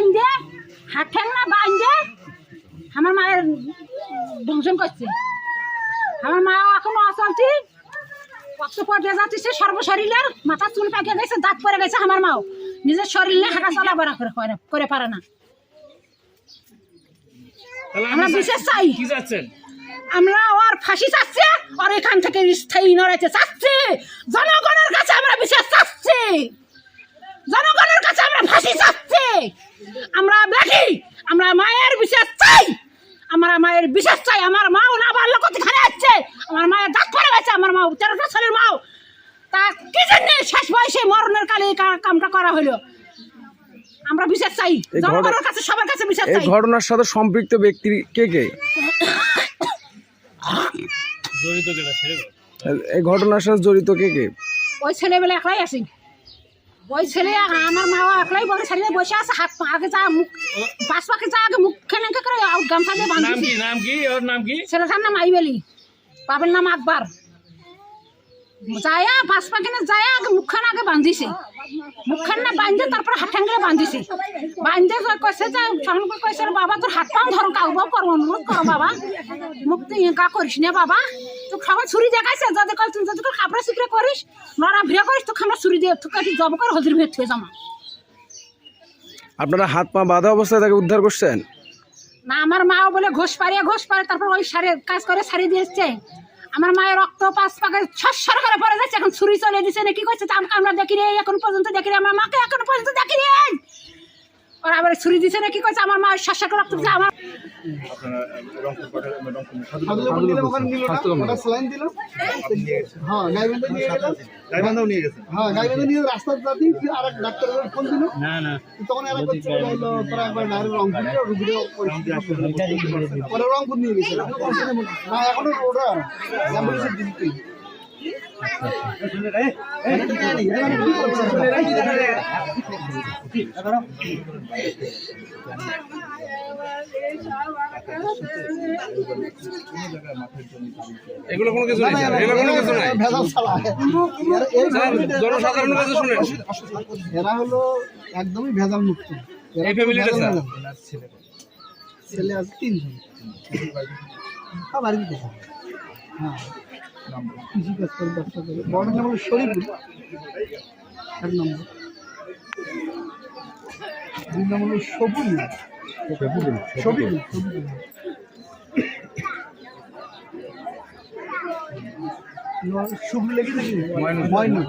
বাঁধে হাত ঠ্যাংনা বাঁধে। আমার মায়ের ধ্বংসন করছে। আমার মা এখনও কত পর্যায়ে যাচ্ছে সর্বশরীরের মাথা চুল পাকে গেছে দাঁত পরে গেছে আমার মাও। নিজের শরীরে হাঁটা চলাফেরা করে করে করে পারে না। আমরা বিশেষ চাই। আমরা ওর ফাঁসি চাচ্ছে আর এখান থেকে স্থায়ী নড়াইতে চাচ্ছি। জনগণের কাছে আমরা বিশেষ চাচ্ছি জনগণের কাছে আমরা ফাঁসি চাচ্ছি আমরা দেখি আমরা মায়ের বিশেষ চাই আমরা মায়ের বিশেষ চাই আমার মাও না বাল্য কোথায় যাচ্ছে আমার মায়ের দাঁত পড়ে গেছে আমার মা তেরোটা বছরের মাও। তা কি জন্য শেষ বয়সে মরণের কালে এই কামটা করা হলো? আমরা বিশেষ চাই জনগণের কাছে সবার কাছে বিশেষ এই চাই। ঘটনার সাথে সম্পৃক্ত ব্যক্তি কে কে? জড়িত কেটা এই ঘটনার সাথে জড়িত কে কে? ওই ছেলেবেলা একলাই আসি ওই ছেলে আমার মা একলাই বড় ছেলে বসে আছে হাত পা আগে যা মুখ পাঁচ পাকে যা আগে মুখ খেলে করে গামছা দিয়ে নাম বাঁধিয়েছি কি নাম কি ওর নাম কি? ছেলেটার নাম আইবেলি বাবার নাম আকবর। যায়া পাঁচ পাকে না যায়া আগে মুখখান আগে বান্ধিছে মুখখান না বাঁধে তারপর হাত ঠাঙ্গলে বান্ধিছে। বাঁধে কইছে যে করে কইছে বাবা তোর হাত পাও ধরো কাউ বাবা করব অনুরোধ করো বাবা। মুখ তুই কা করিস না বাবা। তুই খাবার ছুরি দেখাইছে যাতে কল তুই যদি খাবরা সিকরে করিস নড়া ভিড়ে করিস তো খাবার ছুরি দিয়ে তুই জব করে হজির ভিড় থুয়ে জামা আপনারা হাত পা বাঁধা অবস্থায় তাকে উদ্ধার করছেন? না আমার মাও বলে ঘোষ পারিয়ে ঘোষ পারে তারপর ওই সারে কাজ করে সারি দিয়েছে আমার মায়ের রক্ত পাঁচ পাকে ছসর করে পড়ে যাচ্ছে এখন ছুরি চলে দিচ্ছে না, কি করছে? আমরা দেখি রে এখন পর্যন্ত দেখি রে আমার মাকে এখন পর্যন্ত দেখি রে ওরা আবার ছুরি দিছে না কি করছে আমার মা করে রক্ত দিছে আমার হ্যাঁ হ্যাঁ আর রংপুর নিয়ে রংপুর নিয়ে গেছে এখনও এগুলো কোনো কিছু নেই এগুলো কোনো কিছু নাই। এরা- জনসাধারণের কাছে শুনেন। এরা হলো একদমই ভেজাল মুক্ত। এই ফ্যামিলিটা ভেজাল স্যার? ছেলে আছে তিনজন। হ্যাঁ। কৃষি কাজ করে ব্যবসা করে বড় নাম হলো শরীফুল এক নম্বর দুই নাম হলো সবুল সবিকুল শুভ লেগে নাকি ময়নু